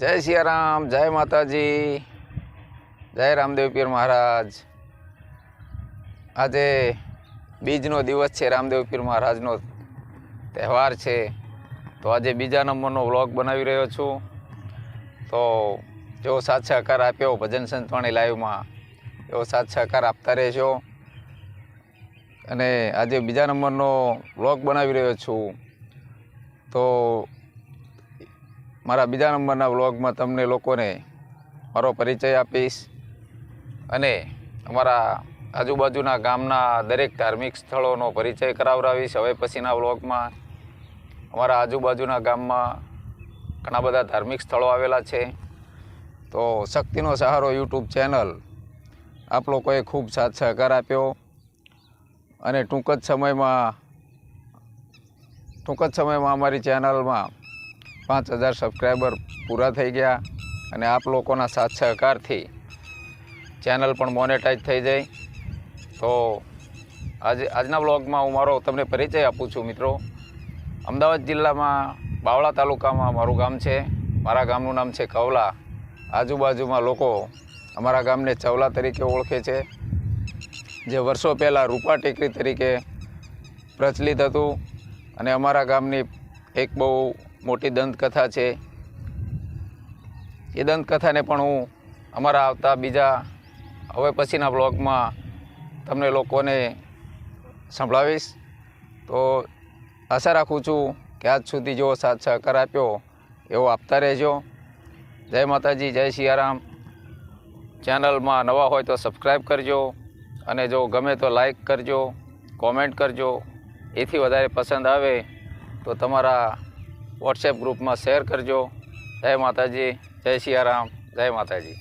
જય સિયારામ, જય માતાજી, જય રામદેવ પીર મહારાજ. આજે બીજનો દિવસ છે રામદેવ પીર મહારાજનો તહેવાર છે. તો આજે બીજા નંબરનો વ્લોગ બનાવી રહ્યો છું. તો જેવો સાથ સહકાર આપ્યો, ભજન સંતવાણી લાઈવમાં એવો સાથ સહકાર આપતા રહેશો અને આજે બીજા નંબરનો વ્લોગ બનાવી રહ્યો છું. તો મારા બીજા નંબરના વ્લોગમાં તમને લોકોને મારો પરિચય આપીશ અને અમારા આજુબાજુના ગામના દરેક ધાર્મિક સ્થળોનો પરિચય કરાવડાવીશ. હવે પછીના વ્લોગમાં અમારા આજુબાજુના ગામમાં ઘણા બધા ધાર્મિક સ્થળો આવેલા છે. તો શક્તિનો સહારો યુટ્યુબ ચેનલ આપ લોકોએ ખૂબ સાથ સહકાર આપ્યો અને ટૂંક જ સમયમાં ટૂંક જ સમયમાં અમારી ચેનલમાં પાંચ હજાર સબસ્ક્રાઈબર પૂરા થઈ ગયા અને આપ લોકોના સાથ સહકારથી ચેનલ પણ મોનેટાઈઝ થઈ જાય. તો આજે, આજના બ્લોગમાં હું મારો તમને પરિચય આપું છું મિત્રો. અમદાવાદ જિલ્લામાં બાવળા તાલુકામાં મારું ગામ છે. મારા ગામનું નામ છે કવલા. આજુબાજુમાં લોકો અમારા ગામને ચવલા તરીકે ઓળખે છે. જે વર્ષો પહેલાં રૂપા ટેકરી તરીકે પ્રચલિત હતું અને અમારા ગામની એક બહુ મોટી દંતકથા છે. એ દંતકથાને પણ હું અમારા આવતા બીજા હવે પછીના બ્લોગમાં તમને લોકોને સંભળાવીશ. તો આશા રાખું છું કે આજ સુધી જેવો સાથ સહકાર આપ્યો એવો આપતા રહેજો. જય માતાજી, જય સિયારામ. ચેનલમાં નવા હોય તો સબસ્ક્રાઈબ કરજો અને જો ગમે તો લાઈક કરજો, કોમેન્ટ કરજો. એથી વધારે પસંદ આવે તો તમારા વોટ્સએપ ગ્રુપમાં શેર કરજો. જય માતાજી જય સિયારામ જય માતાજી.